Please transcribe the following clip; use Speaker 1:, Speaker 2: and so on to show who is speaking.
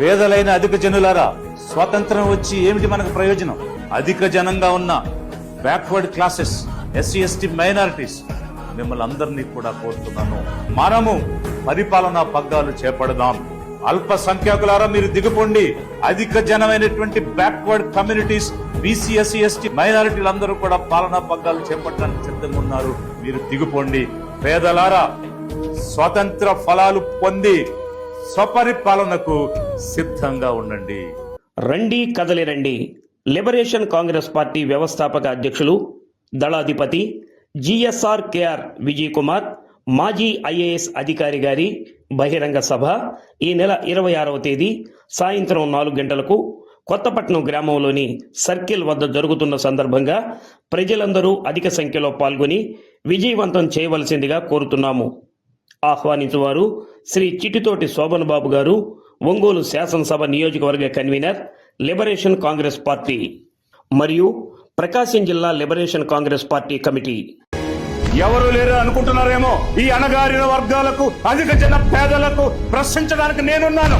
Speaker 1: పేదలైన అధిక జనులారా స్వాతంత్రం వచ్చి ఏమిటి మనకు ప్రయోజనం? అధిక జనంగా ఉన్న backward classes S C S T minorities మిమ్మల్ని అందరినీ కూడా కోరుతున్నాను. మనము పరిపాలనా పగ్గాలు చేపడదాం. అల్ప సంఖ్యాకులారా మీరు దిగుపోండి. అధిక జనమైనటువంటి backward communities B C S C S T మైనారిటీలందరూ కూడా పాలనా పగ్గాలు చేపట్టడానికి సిద్ధంగా ఉన్నారు. మీరు దిగుపోండి. పేదలారా స్వతంత్ర ఫలాలు పొంది స్వపరిపాలనకు సిద్ధంగా ఉండండి.
Speaker 2: రండి కదలి రండి. లిబరేషన్ కాంగ్రెస్ పార్టీ వ్యవస్థాపక అధ్యక్షులు దళాధిపతి జిఎస్ఆర్ కేఆర్ విజయ్ కుమార్ మాజీ ఐఏఎస్ అధికారి గారి బహిరంగ సభ ఈ నెల ఇరవై ఆరవ తేదీ సాయంత్రం నాలుగు గంటలకు కొత్తపట్నం గ్రామంలోని సర్కిల్ వద్ద జరుగుతున్న సందర్భంగా ప్రజలందరూ అధిక సంఖ్యలో పాల్గొని విజయవంతం చేయవలసిందిగా కోరుతున్నాము. ఆహ్వానించువారు శ్రీ చిటితోటి శోభన్ బాబు గారు ఒంగోలు శాసనసభ నియోజకవర్గ కన్వీనర్ లిబరేషన్ కాంగ్రెస్ పార్టీ మరియు ప్రకాశం జిల్లా లిబరేషన్ కాంగ్రెస్ పార్టీ కమిటీ.
Speaker 1: ఎవరు లేరు అనుకుంటున్నారేమో ఈ అణగారిన వర్గాలకు అధిక జన పేదలకు ప్రశ్నించడానికి నేనున్నాను.